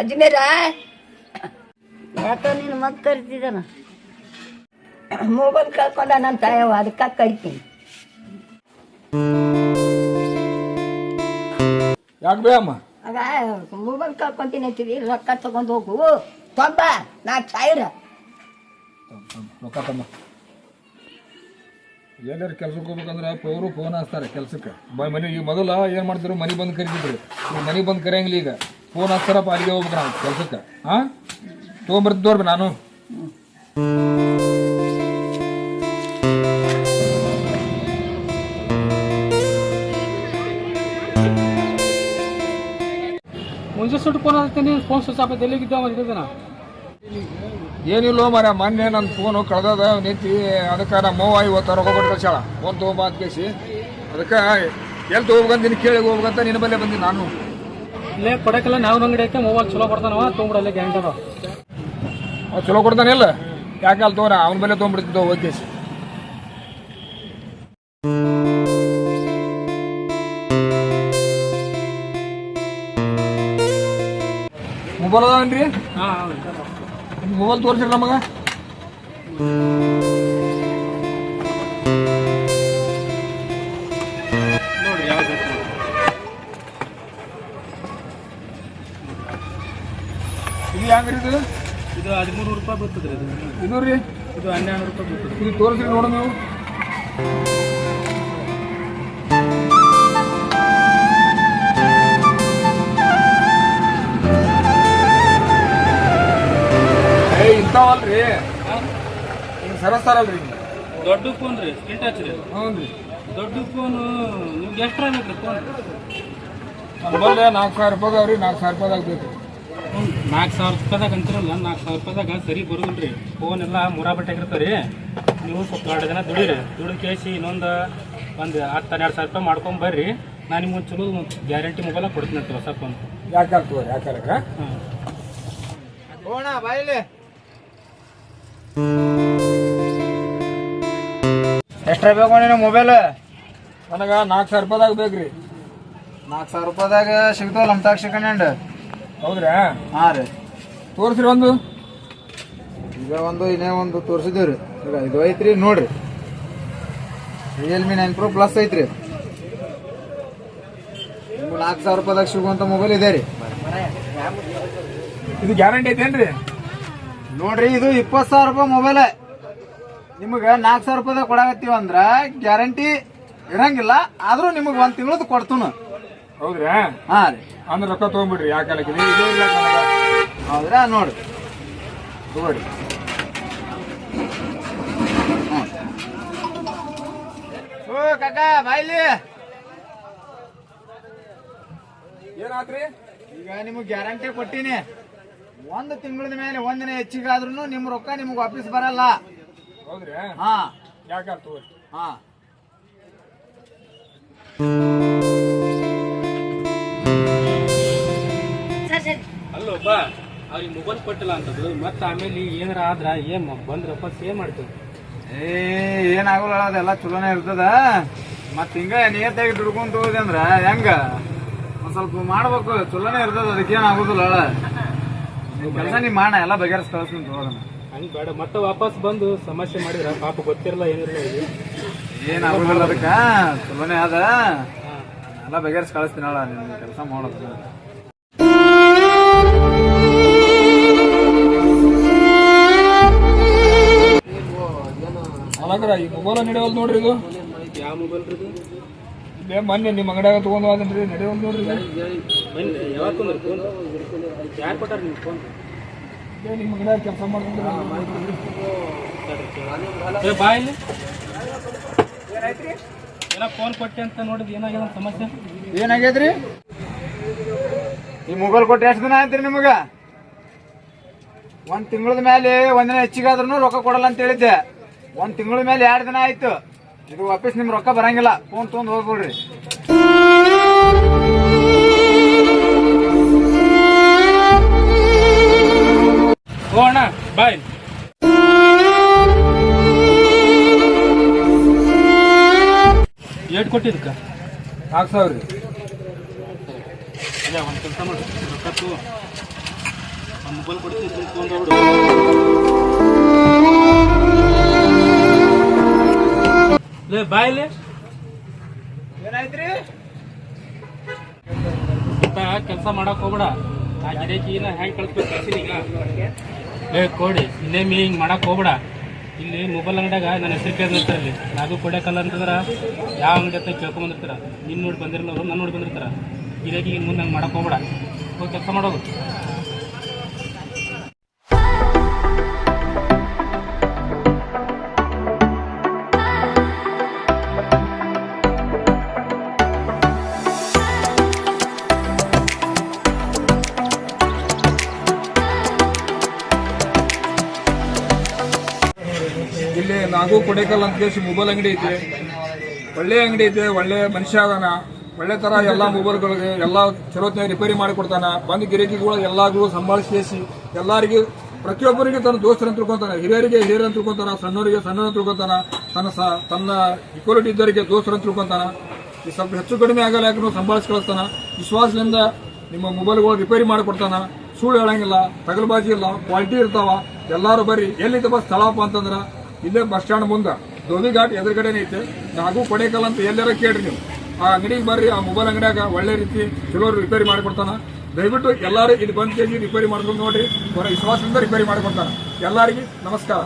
ಅಜ್ಮೇರ ಯಾಕ ನಿನ್ನ ಮಗ ಕರಿತಿದ್ದಾನ? ಮೊಬೈಲ್ ಕಳ್ಕೊಂಡ ನನ್ನ ತಾಯವ ಅದಕ್ಕೆ ಕರಿತೀನಿ. ಯಾಕೆ ಬೇ ಅಮ್ಮ? ಆಗ ಮೊಬೈಲ್ ಕಳ್ಕೊಂತೀನಿ ಅಂತೀವಿ ರೊಕ್ಕ ತಗೊಂಡು ಹೋಗು. ತೊಂಬ ನಾ ಸಾವಿರ ರೊಕ್ಕ ತಮ್ಮ. ಎಲ್ಲಾರು ಕೆಲ್ಸಕ್ಕೆ ಹೋಗ್ಬೇಕಂದ್ರೆ ಅವರು ಫೋನ್ ಹಚ್ತಾರೆ ಕೆಲ್ಸಕ್ಕೆ. ಬ ಮನೆ ಈಗ ಮೊದಲ ಏನು ಮಾಡ್ತಿದ್ರು ಮನೆ ಬಂದು ಕರಿತಿದ್ರು. ಈಗ ಮನೆ ಬಂದು ಕರೆಯಂಗಿಲ್ಲ ಈಗ. ಫೋನ್ ಹಾಕ್ತಾರಪ್ಪ ಅಲ್ಲಿಗೆ ಹೋಗ್ಬೇಕು ನಾವು ಕೆಲ್ಸಕ್ಕೆ. ಹಾ ತೊಗೊಂಬರ್ತಿದ್ದವ್ರಿ ನಾನು. ಮುಂಚೆ ಸುಟ್ಟು ಫೋನ್ ಹಾಕ್ತೀನಿ ಫೋನ್ ಸ್ವಿಚ್ ಆಫ್ ಎಲ್ಲಿಗಿದ್ದಾವ ಹಿಡಿದನ ಏನಿಲ್ಲ ಮರ ಮೊನ್ನೆ ನನ್ನ ಫೋನು ಕಳ್ದದ, ನಿಂತಿ, ಅದಕ್ಕೆ ನಮ್ಮ ಅವ್ವ ಇವತ್ತು ರೊಕ್ಕ ಕಳ್ಸಾಳ ಫೋನ್ ತೊಗೊಂಬ ಅಂತ ಕೇಸಿ ಅದಕ್ಕೆ ಎಲ್ಲಿ ತೊಗೊಬೇಕಂತ ನಿನ್ನ ಕೇಳಿ ಹೋಗ್ಬೇಕಂತ ನಿನ್ನ ಬಲ್ಲೇ ಬಂದಿ ನಾನು. ಇಲ್ಲೇ ಕೊಡಕಲ್ಲ ನಾವು ಅಂಗಡಿ ಐತೆ ಮೊಬೈಲ್ ಚಲೋ ಕೊಡ್ತಾನವ ತೊಗೊಂಬಿಡಲ್ಲೇ ಗ್ಯಾಂಟ್ ಅದ. ಅವ್ ಚಲೋ ಕೊಡ್ತಾನಿಲ್ಲ ಯಾಕೆ ಅಲ್ಲಿ ತೋರ ಅವನ ಮೇಲೆ ತೊಗೊಂಬಿಡ್ತಿದ್ದೋ ಓಕೆ. ಮೊಬೈಲ್ ಅದಾವನ್ರಿ? ಹಾಂ ಮೊಬೈಲ್ ತೋರಿಸ್ರಿ ನಮಗೆ ಇದು ಹೆಂಗ್ರಿ ಇದು? ಇದು ಹದಿಮೂರು ರೂಪಾಯಿ ಬರ್ತದೆ ರೀ ಇದು. ಇದು ರೀ? ಇದು ಹನ್ನೆರಡು ರೂಪಾಯಿ ಬರ್ತದೆ. ಇದು ತೋರಿಸ್ರಿ ನೋಡ ನೀವು. ಏ ಇಂಥವಲ್ರಿ. ಹಿಂಗೆ ಸರಸ್ತಾರಲ್ರಿ ದೊಡ್ಡ ಫೋನ್ ರೀ ಸ್ಕ್ರೀನ್ ಟಚ್ ರೀ. ಹ್ಞೂ ರೀ ದೊಡ್ಡ ಫೋನು ನಿಮ್ಗೆ ಎಷ್ಟು ಆಗ್ಬೇಕು ರೀ ಫೋನ್? ನಾಲ್ಕು ಸಾವಿರ ರೂಪಾಯಿ ರೀ ನಾಲ್ಕು ಸಾವಿರ ರೂಪಾಯಿ ಬೇಕು ನಾಲ್ಕು ಸಾವಿರ ರೂಪಾಯಿದಾಗ ಅಂತಿರಲ್ಲ ನಾಲ್ಕು ಸಾವಿರ ರೂಪಾಯಿದಾಗ ಸರಿ ಬರೋದಿಲ್ಲ ರೀ ಫೋನ್ ಎಲ್ಲ ಮುರಾ ಬಟ್ಟೆ ರೀ ನೀವು ಸ್ವಲ್ಪ ಎರಡು ಜನ ದುಡೀರಿ. ದುಡಿದು ಕೇಸಿ ಇನ್ನೊಂದು ಒಂದು ಹತ್ತು ಹನ್ನೆರಡು ಸಾವಿರ ರೂಪಾಯಿ ಮಾಡ್ಕೊಂಡು ಬರ್ರಿ. ನಾನು ನಿಮ್ಗೆ ಚಲೋ ಗ್ಯಾರಂಟಿ ಮೊಬೈಲ ಕೊಡ್ತೀನಿ ಅಂತ ಹೊಸ ಫೋನ್ ಯಾಕೆ ಆಗ್ತದೆ ಯಾಕೆ ಹಾಂ. ಹೋಣ ಬಾಯಿಲೆ ಎಷ್ಟ್ರ ಬೇಕು ನಿನ್ನ ಮೊಬೈಲ್ ನನಗೆ ನಾಲ್ಕು ಸಾವಿರ ರೂಪಾಯಿದಾಗ ಬೇಕ್ರಿ. ನಾಲ್ಕು ಸಾವಿರ ರೂಪಾಯಿದಾಗ ಸಿಗ್ತಾವಲ್ಲ ಸೆಕೆಂಡ್ ಹ್ಯಾಂಡ್ ಹೌದ್ರಾ? ಹಾಂ ರೀ. ತೋರಿಸ್ರಿ ಒಂದು. ಈಗ ಒಂದು ಇನ್ನೇ ಒಂದು ತೋರಿಸಿದೇವ್ರಿ ಈಗ ಇದು ಐತ್ರಿ ನೋಡ್ರಿ. ರಿಯಲ್ಮಿ ನೈನ್ ಪ್ರೋ ಪ್ಲಸ್ ಐತ್ರಿ. ನಿಮ್ಗೆ ನಾಲ್ಕು ಸಾವಿರ ರೂಪಾಯಿದಾಗ ಸಿಗುವಂಥ ಮೊಬೈಲ್ ಇದೆ ರೀ. ಇದು ಗ್ಯಾರಂಟಿ ಐತೇನ್ರಿ? ನೋಡ್ರಿ ಇದು ಇಪ್ಪತ್ತು ಸಾವಿರ ರೂಪಾಯಿ ಮೊಬೈಲ್ ನಿಮಗೆ ನಾಲ್ಕು ಸಾವಿರ ರೂಪಾಯಿದಾಗ ಕೊಡಾಕತ್ತೀವಿ ಅಂದ್ರ ಗ್ಯಾರಂಟಿ ಇರಂಗಿಲ್ಲ ಆದರೂ ನಿಮಗೆ ಒಂದು ತಿಂಗಳದ್ದು ಕೊಡ್ತುನು. ಹೌದ್ರಾ? ಹಾಂ ರೀ. ಅಂದ್ರೆ ರೊಕ್ಕ ತೊಗೊಂಬಿಡ್ರಿ ಯಾಕೆ ಇದು ಇದು ಇಲ್ಲ ಹೌದ್ರಾ? ನೋಡ್ರಿ ತಗೋರಿ. ಓ ಕಾಕ ಬಾಯ್ಲಿ. ಏನಾತ್ರಿ? ಈಗ ನಿಮಗೆ ಗ್ಯಾರಂಟಿ ಕೊಟ್ಟಿನಿ. ಒಂದು ತಿಂಗಳದ ಮೇಲೆ ಒಂದನೇ ಹೆಚ್ಚಿಗೆ ಆದ್ರೂ ನಿಮ್ಮ ರೊಕ್ಕ ನಿಮ್ಗೆ ವಾಪಸ್ ಬರಲ್ಲ. ಹೌದ್ರಿ? ಹಾ. ಯಾಕೆ ತಗೋರಿ? ಹಾ. ಬಾ. ಅವ್ರಿಗೆ ಮೊಬೈಲ್ ಕೊಟ್ಟಿಲ್ಲ ಅಂತದ್ದು. ಮತ್ತೆ ಆಮೇಲೆ ಏನಾರ ಆದ್ರ ಏನ್ ಬಂದ್ರಪ್ಪ ವಾಪಸ್ ಮಾಡ್ತೇವೆ ಏ ಏನಾಗಲ್ಲ ಅದೆಲ್ಲ ಚಲೋನೇ ಇರ್ತದ. ಮತ್ತೆ ಹಿಂಗ ನಿಯತ್ತಾಗಿ ದುಡ್ಕೊಂತ ಹೋದೆ ಅಂದ್ರ ಹೆಂಗ? ಒಂದ್ ಸ್ವಲ್ಪ ಮಾಡ್ಬೇಕು ಚಲೋನೇ ಇರ್ತದ ಅದಕ್ಕೇನ್ ಆಗುದಿಲ್ಲ ಕೆಲಸ ನೀ ಮಾಡ ಎಲ್ಲ ಬಗೆಹರಿಸ್ ಕಳಿಸ್ತೀನಿ ತಗೋದನ್ನ ಹಂಗ್ ಬೇಡ ಮತ್ತೆ ವಾಪಸ್ ಬಂದು ಸಮಸ್ಯೆ ಮಾಡಿದ್ರ ಪಾಪ ಗೊತ್ತಿರಲ್ಲ ಏನಿರಲ್ಲ ಇದು. ಏನ್ ಆಗುದಿಲ್ಲ ಅದಕ್ಕ ಚಲೋನೇ ಅದ. ಎಲ್ಲ ಬಗೆಹರಿಸ್ ಕಳಿಸ್ತೀನಿ ಅಲ್ಲ ನಿನ್ ಕೆಲಸ ಮಾಡೋದು. ಅಲ್ಲಂದ್ರ ಈ ಮೊಬೈಲ್ ನಡೆಯವಲ್ ನೋಡ್ರಿ ಇದು. ಯಾವ ಮೊಬೈಲ್ ಇದು ಇಲ್ಲೇ ಮೊನ್ನೆ ನಿಮ್ಮ ಅಂಗಡಿಯಾಗ ತಗೊಂಡು ಹೋದ್ರಿ ನಡೆಯವಲ್ ನೋಡ್ರಿ ಯಾರು ಕೊಟ್ಟಾರ ನಿಮ್ಮ ಫೋನ್ ಇಲ್ಲೇ ನಿಮ್ಮ ಅಂಗಡಿಯಾಗ ಕೆಲಸ ಮಾಡ್ಕೊಂಡ್ರಿ ಬಾ ಇಲ್ಲಿ. ಏನೋ ಫೋನ್ ಕೊಟ್ಟೆ ಅಂತ ನೋಡಿದ್ ಏನಾಗ್ಯದ ಸಮಸ್ಯೆ? ಏನಾಗೈತ್ರಿ? ಈ ಮೊಬೈಲ್ ಕೊಟ್ಟು ಎಷ್ಟು ದಿನ ಆಯ್ತ್ರಿ ನಿಮಗ? ಒಂದ್ ತಿಂಗಳದ ಮೇಲೆ ಒಂದಿನ ಹೆಚ್ಚಿಗಾದ್ರೂ ರೊಕ್ಕ ಕೊಡಲ್ಲ ಅಂತ ಹೇಳಿದ್ದೆ. ಒಂದ್ ತಿಂಗಳ ಮೇಲೆ ಎರಡ್ ದಿನ ಆಯ್ತು. ಇದು ವಾಪಸ್ ನಿಮ್ ರೊಕ್ಕ ಬರಂಗಿಲ್ಲ. ಫೋನ್ ತಗೊಂಡ್ ಹೋಗ್ಬಿಡ್ರಿ. ಹೋಣ ಬಾಯ್. ಏಟ್ ಕೊಟ್ಟಿದ್ಕ ನಾಲ್ಕು ಸಾವಿರ. ರೀ ಇಲ್ಲ ಒಂದು ಕೆಲಸ ಮಾಡಿ. ರೊಕ್ಕ ತಗೋ. ಮೊಬೈಲ್ ಕೊಡ್ತೀನಿ ತೊಗೊಂಡೋಗ್ಬಿಡು ಲೇ ಬಾಯ್ಲಿ ಏನಾಯ್ತ್ರಿ? ಕೆಲಸ ಮಾಡಕ್ ಹೋಗ್ಬೇಡ. ಆ ಗಿರಾಕಿನ ಹೆಂಗ್ ಕಳಿಸ್ಬೇಕು ಕಳ್ಸಿನಿ ಈಗ. ಏ ಕೊಡಿ ಇನ್ನೇಮಿ ಹಿಂಗ್ ಮಾಡಕ್ ಹೋಗ್ಬೇಡ. ಇಲ್ಲಿ ಮೊಬೈಲ್ ಅಂಗಡಿಯಾಗ ನನ್ನ ಹೆಸರು ಕೇಳಿರ್ತಾರೆ ಇಲ್ಲಿ ನಾಗೂ ಕೊಡಕಲ್ಲ ಅಂತಂದ್ರ. ಯಾವ ಅಂಗಡಿ ಅಂತ ಕೇಳ್ಕೊಂಬಂದಿರ್ತಾರ. ನಿನ್ ನೋಡಿ ಬಂದಿರಲ್ಲ ಅವ್ರು ನನ್ನ ನೋಡಿ ಬಂದಿರ್ತಾರ ಇದಾಗಿ ಮುಂದೆ ಹಂಗೆ ಮಾಡಕ್ ಹೋಗ್ಬೇಡ. ಹೋಗಿ ಕೆಲಸ ಮಾಡೋದು ಇಲ್ಲಿ ನಾಗು ಕೊಡೇಕಲ್ ಅಂತ ಕೇಸಿ ಮೊಬೈಲ್ ಅಂಗಡಿ ಐತಿ. ಒಳ್ಳೆ ಅಂಗಡಿ ಐತೆ, ಒಳ್ಳೆ ಮನುಷ್ಯ ಅದಾನ. ಒಳ್ಳೆ ತರ ಎಲ್ಲ ಮೊಬೈಲ್ಗಳಿಗೆ ಎಲ್ಲ ಚಲೋತ್ನಾಗ ರಿಪೇರಿ ಮಾಡಿ ಕೊಡ್ತಾನ. ಬಂದ ಗಿರಾಕಿಗಳು ಎಲ್ಲಾಗೂ ಸಂಭಾಳಿಸಿ ಎಲ್ಲಾರಿಗೂ ಪ್ರತಿಯೊಬ್ಬರಿಗೆ ತನ್ನ ದೋಸ್ತರು ಅಂತ ತಿಳ್ಕೊತಾನೆ. ಹಿರಿಯರಿಗೆ ಅಂತ ತಿಳ್ಕೊಂತಾನ. ಸಣ್ಣವರಿಗೆ ಸಣ್ಣ ತಿಳ್ಕೊಂತಾನ. ತನ್ನ ಸ, ತನ್ನ ಇಕ್ವಾಲಿಟಿ ಇದ್ದವರಿಗೆ ಅಂತ ತಿಳ್ಕೊತಾನ. ಈ ಸ್ವಲ್ಪ ಹೆಚ್ಚು ಕಡಿಮೆ ಆಗಲ್ಲ ಯಾಕೆ ಸಂಭಾಳಿಸಿ ವಿಶ್ವಾಸದಿಂದ ನಿಮ್ಮ ಮೊಬೈಲ್ಗಳು ರಿಪೇರಿ ಮಾಡಿ ಕೊಡ್ತಾನ. ಸುಳ್ಳು ಹೇಳಂಗಿಲ್ಲ, ತಗಲ್ಬಾಜಿ ಇಲ್ಲ ಕ್ವಾಲಿಟಿ ಇರ್ತಾವ. ಎಲ್ಲಾರು ಬರ್ರಿ ಎಲ್ಲಿದ್ದಪ್ಪ ಸ್ಥಳಪ್ಪ ಅಂತಂದ್ರ ಇಲ್ಲೇ ಬಸ್ ಸ್ಟ್ಯಾಂಡ್ ಮುಂದೆ. ಧೋಬಿ ಘಾಟ್ ಎದುರುಗಡೆನೇ ಐತೆ. ನಾಗೂ ಕೊಡೇಕಲ್ ಅಂತ ಎಲ್ಲಾರ ಕೇಳ್ರಿ ನೀವು. ಆ ಅಂಗಡಿಗೆ ಬರ್ರಿ, ಆ ಮೊಬೈಲ್ ಅಂಗಡಿಯಾಗ ಒಳ್ಳೆ ರೀತಿ ಚಲೋ ರಿಪೇರಿ ಮಾಡಿಕೊಡ್ತಾನ. ದಯವಿಟ್ಟು ಎಲ್ಲರೂ ಇಲ್ಲಿ ಬಂದ್ ಕೇಳಿ ರಿಪೇರಿ ಮಾಡ್ಕೊಂಡು ನೋಡ್ರಿ. ಅವರ ವಿಶ್ವಾಸದಿಂದ ರಿಪೇರಿ ಮಾಡಿಕೊಡ್ತಾನ ಎಲ್ಲರಿಗೂ ನಮಸ್ಕಾರ.